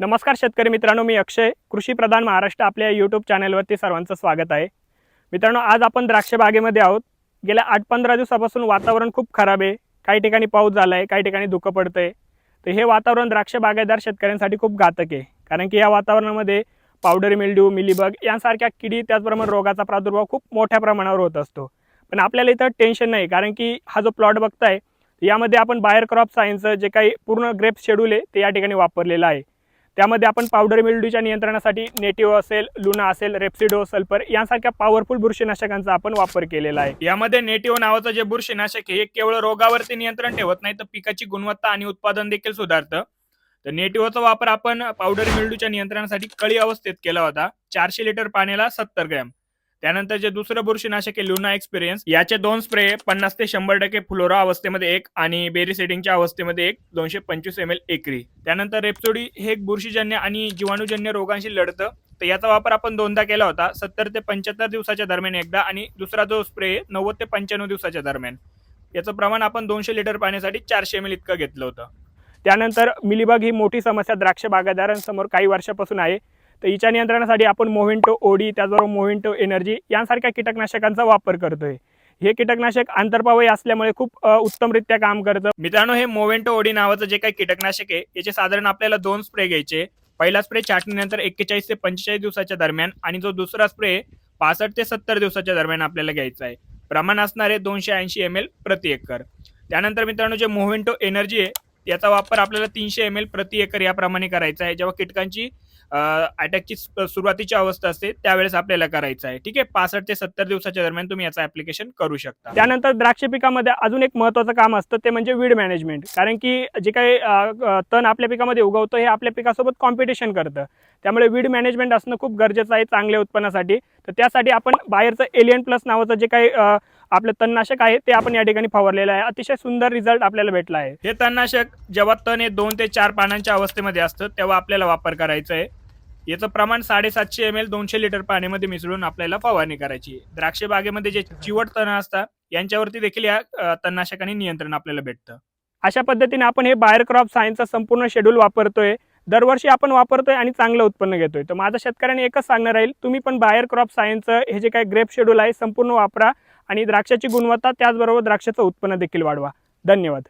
नमस्कार शेतकरी मित्रांनो मी अक्षय कृषी प्रधान महाराष्ट्र आपल्या यूट्यूब चॅनलवरती सर्वांचं स्वागत आहे. मित्रांनो आज आपण द्राक्ष बागेमध्ये आहोत. गेल्या आठ पंधरा दिवसापासून वातावरण खूप खराब आहे. काही ठिकाणी पाऊस झाला आहे काही ठिकाणी धुकं पडतं आहे तर हे वातावरण द्राक्ष बागायतदार शेतकऱ्यांसाठी खूप घातक आहे. कारण की या वातावरणामध्ये पावडर मिल्ड्यू मिलीबग यांसारख्या किडी त्याचप्रमाणे रोगाचा प्रादुर्भाव खूप मोठ्या प्रमाणावर होत असतो. पण आपल्याला इथं टेन्शन नाही कारण की हा जो प्लॉट बघताय यामध्ये आपण बाहेर क्रॉप सायन्सचं जे काही पूर्ण ग्रेप शेड्यूल आहे ते या ठिकाणी वापरलेलं आहे. त्यामध्ये आपण पावडर मिल्ड्यूच्या नियंत्रणासाठी नेटिव्ह असेल लुना असेल रेप्सिडो सल्फर यांसारख्या पॉवरफुल बुरशीनाशकांचा आपण वापर केलेला आहे. यामध्ये नेटिव्ह नावाचं जे बुरशीनाशक आहे हे केवळ रोगावरती नियंत्रण ठेवत नाही तर पिकाची गुणवत्ता आणि उत्पादन देखील सुधारतं. तर नेटिव्हचा वापर आपण पावडर मिल्ड्यूच्या नियंत्रणासाठी कळी अवस्थेत केला होता चारशे लिटर पाण्याला सत्तर ग्रॅम त्यानंतर जे दुसरं बुरशीनाशक आहे लुना एक्सपिरियन्स याचे दोन स्प्रे पन्नास ते शंभर टक्के फ्लोरा अवस्थेमध्ये एक आणि बेरी सेटिंगच्या अवस्थेमध्ये एक दोनशे पंचवीस एम एल एकरी. त्यानंतर रेपचोडी हे एक बुरशीजन्य आणि जीवाणूजन्य रोगांशी लढतं. तर याचा वापर आपण दोनदा केला होता सत्तर ते पंच्याहत्तर दिवसाच्या दरम्यान एकदा आणि दुसरा जो स्प्रे नव्वद ते पंच्याण्णव दिवसाच्या दरम्यान. याचं प्रमाण आपण दोनशे लिटर पाण्यासाठी चारशे एम एल इतकं घेतलं होतं. त्यानंतर मिलीबाग ही मोठी समस्या द्राक्ष बागायतदारांसमोर काही वर्षापासून आहे. तर हिच्या नियंत्रणासाठी आपण मोव्हिंटो ओडी त्याचबरोबर मोव्हिंटो एनर्जी यांसारख्या कीटकनाशकांचा वापर करतोय. हे कीटकनाशक आंतरपावई असल्यामुळे खूप उत्तमरित्या काम करतं. मित्रांनो हे मोव्हेंटो ओडी नावाचं जे काही कीटकनाशक आहे याचे साधारण आपल्याला दोन स्प्रे घ्यायचे पहिला स्प्रे छाटणीनंतर एक्केचाळीस ते पंचेचाळीस दिवसाच्या दरम्यान आणि जो दुसरा स्प्रे पासष्ट ते सत्तर दिवसाच्या दरम्यान आपल्याला घ्यायचा आहे. प्रमाण असणारे दोनशे ऐंशी एम एल प्रति एकर. त्यानंतर मित्रांनो जे मोव्हेंटो एनर्जी आहे याचा वापर आपल्याला तीनशे एम एल प्रति एकर याप्रमाणे करायचा आहे. जेव्हा कीटकांची अटॅकची सुरुवातीची अवस्था असते त्यावेळेस आपल्याला करायचं आहे. ठीक आहे? पासष्ट ते सत्तर दिवसाच्या दरम्यान तुम्ही याचं ऍप्लिकेशन करू शकता. त्यानंतर द्राक्ष पिकामध्ये अजून एक महत्वाचं काम असतं ते म्हणजे वीड मॅनेजमेंट कारण की जे काही तण आपल्या पिकामध्ये उगवतं हे आपल्या पिकासोबत कॉम्पिटिशन करतं. त्यामुळे वीड मॅनेजमेंट असणं खूप गरजेचं आहे चांगल्या उत्पन्नासाठी. तर त्यासाठी आपण बाहेरचं एलियन प्लस नावाचं जे काही आपलं तणनाशक आहे ते आपण या ठिकाणी फवारलेलं आहे. अतिशय सुंदर रिझल्ट आपल्याला भेटला आहे. हे तणनाशक जेव्हा तण हे दोन ते चार पानांच्या अवस्थेमध्ये असतं तेव्हा आपल्याला वापर करायचा आहे. याचं प्रमाण साडेसातशे एम एल दोनशे लिटर पाण्यामध्ये मिसळून आपल्याला फवारणी करायची आहे. द्राक्ष बागेमध्ये जे चिवट तण असतात यांच्यावरती देखील या तणनाशकाने नियंत्रण आपल्याला भेटतं. अशा पद्धतीने आपण हे बाहेर क्रॉप सायन्सचा संपूर्ण शेड्यूल वापरतोय. दरवर्षी आपण वापरतोय आणि चांगलं उत्पन्न घेतोय. तर माझा शेतकऱ्यांनी एकच सांगणार राहील तुम्ही पण बाहेर क्रॉप सायन्सचं हे जे काही ग्रेप शेड्यूल आहे संपूर्ण वापरा आणि द्राक्षाची गुणवत्ता त्याचबरोबर द्राक्षाचं उत्पन्न देखील वाढवा. धन्यवाद.